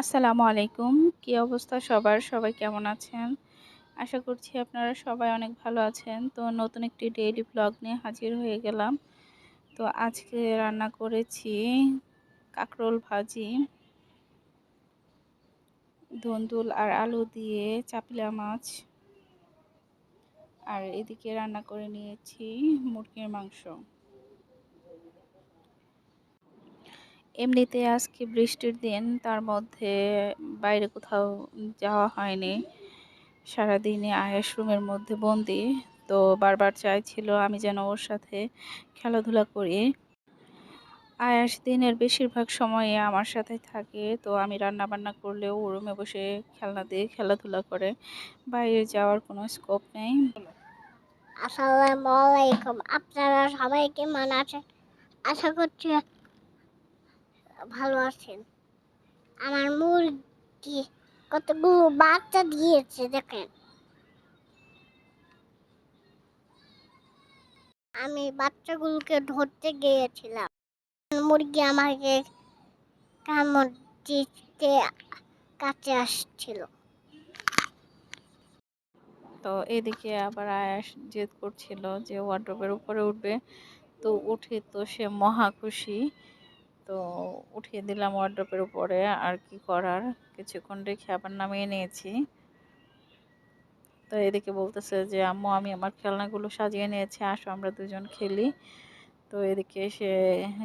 আসসালামু আলাইকুম। কি অবস্থা সবার? সবাই কেমন আছেন? আশা করছি আপনারা সবাই অনেক ভালো আছেন। তো নতুন একটি ডেইলি ব্লগ নিয়ে হাজির হয়ে গেলাম। তো আজকে রান্না করেছি কাঁকরোল ভাজি, ধন্দুল আর আলু দিয়ে চাপিলা মাছ। আর এদিকে রান্না করে নিয়েছি মুরগির মাংস। এমনিতে আজকে বৃষ্টির দিন, তার মধ্যে বাইরে কোথাও যাওয়া হয়নি। সারাদিনে আয়াস রুমের মধ্যে বন্দি। তো বারবার চাইছিল আমি যেন ওর সাথে খেলাধুলা করি। আয়াস দিনের বেশিরভাগ সময়ে আমার সাথে থাকে। তো আমি রান্না বান্না করলেও ও রুমে বসে খেলনা দিয়ে খেলাধুলা করে। বাইরে যাওয়ার কোনো স্কোপ নেই। আসসালামু আলাইকুম। আপনারা সবাই কেমন আছেন আশা করছি ভালো আছেন? আমার মুরগি কতগুলো বাচ্চা দিয়েছে দেখেন। আমি বাচ্চাগুলোকে ধরতে গিয়েছিলাম। মুরগি আমাকে কামড় দিতে কাছে আসছিল। তো এদিকে আবার আয়াস জেদ করছিল যে ওয়ার্ড্রোবের উপরে উঠবে। তো উঠে তো সে মহা খুশি। তো উঠিয়ে দিলাম ওয়ার্ড্রোপের উপরে আর কি করার? কিছুক্ষণ রেখে আবার নামিয়ে নিয়েছি। তো এদিকে বলতেছে যে, আম্মু, আমি আমার খেলনাগুলো সাজিয়ে নিয়েছি, আসো আমরা দুজন খেলি। তো এদিকে সে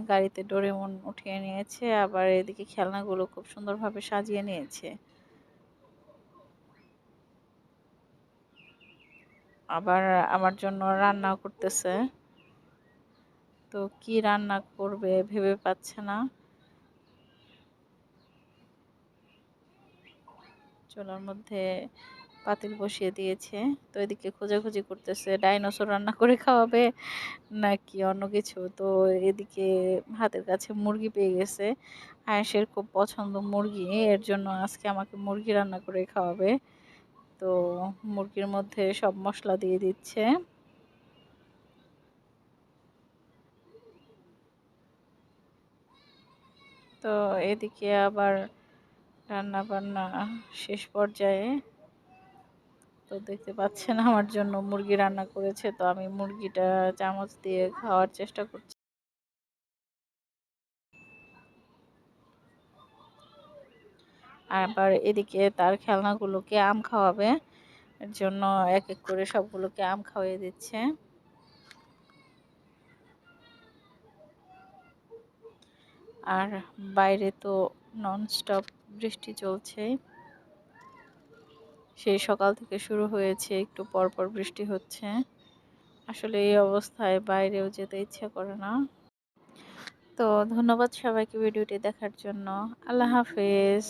গাড়িতে ডোরেমন উঠিয়ে নিয়েছে, আবার এদিকে খেলনাগুলো খুব সুন্দরভাবে সাজিয়ে নিয়েছে। আবার আমার জন্য রান্না করতেছে। তো কি রান্না করবে ভেবে পাচ্ছে না। চুলার মধ্যে পাতিল বসিয়ে দিয়েছে। তো এদিকে খোঁজাখুঁজি করতেছে, ডাইনোসর রান্না করে খাওয়াবে নাকি অন্য কিছু? তো এদিকে হাতের কাছে মুরগি পেয়ে গেছে। আয়েসের খুব পছন্দ মুরগি, এর জন্য আজকে আমাকে মুরগি রান্না করে খাওয়াবে। তো মুরগির মধ্যে সব মশলা দিয়ে দিচ্ছে। তো এদিকে আবার রান্না বান্না শেষ পর্যায়ে। তো দেখতে পাচ্ছেন আমার জন্য মুরগি রান্না করেছে, তো আমি মুরগিটা চামচ দিয়ে খাওয়ার চেষ্টা করছি। আবার এদিকে তার খেলনাগুলোকে আম খাওয়াবে, এর জন্য এক এক করে সবগুলোকে আম খাওয়িয়ে দিচ্ছে। আর বাইরে তো ননস্টপ বৃষ্টি চলছে সেই সকাল থেকে শুরু হয়েছে, একটু পরপর বৃষ্টি হচ্ছে। আসলে এই অবস্থায় বাইরেও যেতে ইচ্ছা করে না। তো ধন্যবাদ সবাইকে ভিডিওটি দেখার জন্য। আল্লাহ হাফেজ।